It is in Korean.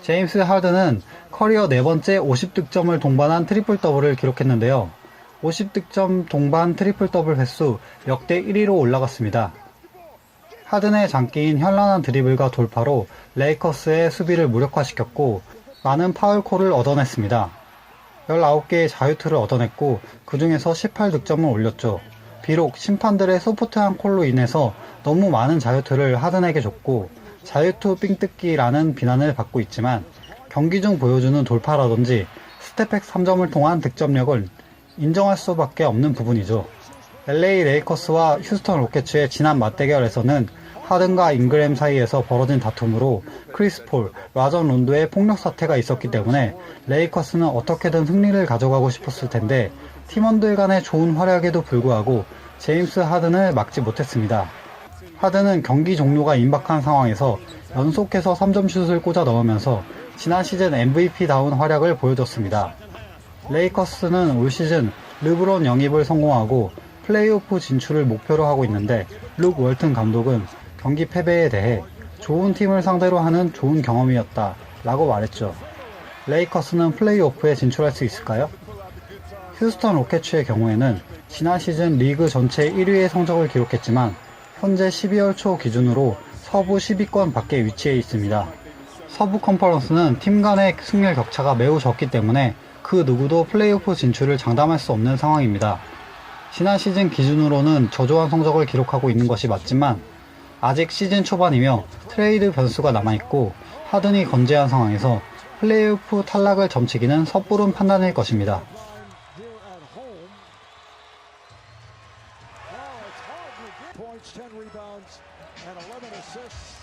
제임스 하든은 커리어 네 번째 50득점을 동반한 트리플 더블을 기록했는데요. 50득점 동반 트리플 더블 횟수 역대 1위로 올라갔습니다. 하든의 장기인 현란한 드리블과 돌파로 레이커스의 수비를 무력화시켰고 많은 파울콜을 얻어냈습니다. 19개의 자유투를 얻어냈고 그 중에서 18득점을 올렸죠. 비록 심판들의 소프트한 콜로 인해서 너무 많은 자유투를 하든에게 줬고 자유투 삥뜯기라는 비난을 받고 있지만 경기 중 보여주는 돌파라든지 스텝백 3점을 통한 득점력을 인정할 수밖에 없는 부분이죠. LA 레이커스와 휴스턴 로켓츠의 지난 맞대결에서는 하든과 잉그램 사이에서 벌어진 다툼으로 크리스 폴, 라전 론도의 폭력 사태가 있었기 때문에 레이커스는 어떻게든 승리를 가져가고 싶었을 텐데 팀원들 간의 좋은 활약에도 불구하고 제임스 하든을 막지 못했습니다. 하든은 경기 종료가 임박한 상황에서 연속해서 3점 슛을 꽂아 넣으면서 지난 시즌 MVP다운 활약을 보여줬습니다. 레이커스는 올 시즌 르브론 영입을 성공하고 플레이오프 진출을 목표로 하고 있는데 룩 월튼 감독은 경기 패배에 대해 좋은 팀을 상대로 하는 좋은 경험이었다 라고 말했죠. 레이커스는 플레이오프에 진출할 수 있을까요? 휴스턴 로켓츠의 경우에는 지난 시즌 리그 전체 1위의 성적을 기록했지만 현재 12월 초 기준으로 서부 10위권 밖에 위치해 있습니다. 서부 컨퍼런스는 팀 간의 승률 격차가 매우 적기 때문에 그 누구도 플레이오프 진출을 장담할 수 없는 상황입니다. 지난 시즌 기준으로는 저조한 성적을 기록하고 있는 것이 맞지만 아직 시즌 초반이며 트레이드 변수가 남아있고 하든이 건재한 상황에서 플레이오프 탈락을 점치기는 섣부른 판단일 것입니다. points, 10 rebounds, and 11 assists.